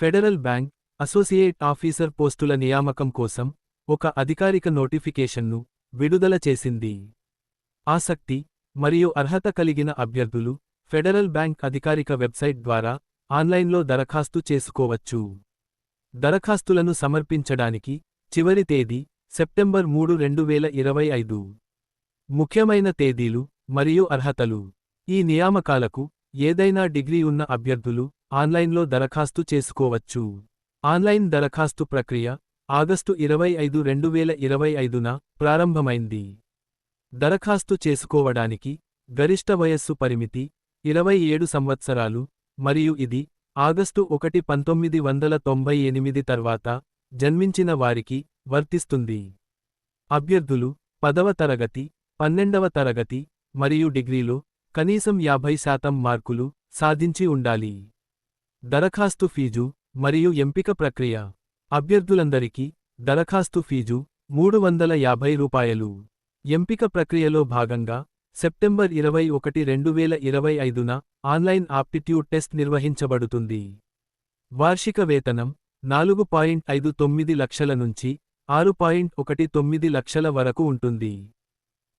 Federal bank associate officer పోస్టుల నియామకం కోసం ఒక అధికారిక నోటిఫికేషన్ను విడుదల చేసింది. ఆసక్తి మరియు అర్హత కలిగిన అభ్యర్థులు ఫెడరల్ బ్యాంక్ అధికారిక వెబ్సైట్ ద్వారా ఆన్లైన్లో దరఖాస్తు చేసుకోవచ్చు. దరఖాస్తులను సమర్పించడానికి చివరి తేదీ సెప్టెంబర్ మూడు రెండు వేల ఇరవై ఐదు. ముఖ్యమైన తేదీలు మరియు అర్హతలు. ఈ నియామకాలకు ఏదైనా డిగ్రీ ఉన్న అభ్యర్థులు ఆన్లైన్లో దరఖాస్తు చేసుకోవచ్చు. ఆన్లైన్ దరఖాస్తు ప్రక్రియ ఆగస్టు ఇరవై ఐదు రెండు వేల ఇరవై ఐదున ప్రారంభమైంది. దరఖాస్తు చేసుకోవడానికి గరిష్ట వయస్సు పరిమితి ఇరవై ఏడు సంవత్సరాలు మరియు ఇది ఆగస్టు ఒకటి పంతొమ్మిది వందల తొంభై ఎనిమిది తర్వాత జన్మించిన వారికి వర్తిస్తుంది. అభ్యర్థులు పదవ తరగతి పన్నెండవ తరగతి మరియు డిగ్రీలో కనీసం యాభై శాతం మార్కులు సాధించి ఉండాలి. దరఖాస్తు ఫీజు మరియు ఎంపిక ప్రక్రియ. అభ్యర్థులందరికీ దరఖాస్తు ఫీజు మూడు వందల యాభై రూపాయలు. ఎంపిక ప్రక్రియలో భాగంగా సెప్టెంబర్ ఇరవై ఒకటి రెండు వేల ఇరవై ఐదున ఆన్లైన్ ఆప్టిట్యూడ్ టెస్ట్ నిర్వహించబడుతుంది. వార్షిక వేతనం నాలుగు పాయింట్ ఐదు తొమ్మిది లక్షల నుంచి ఆరు పాయింట్ ఒకటి తొమ్మిది లక్షల వరకు ఉంటుంది.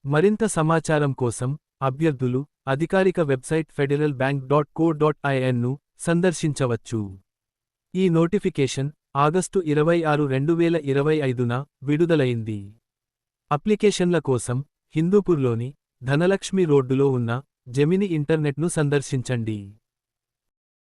మరింత సమాచారం కోసం అభ్యర్థులు అధికారిక website Federal Bank dot co dot ఐఎన్ను సందర్శించవచ్చు. ఈ నోటిఫికేషన్ ఆగస్టు ఇరవై ఆరు రెండు వేల ఇరవై ఐదున విడుదలైంది. అప్లికేషన్ల కోసం హిందూపూర్లోని ధనలక్ష్మి రోడ్డులో ఉన్న జెమిని ఇంటర్నెట్ను సందర్శించండి.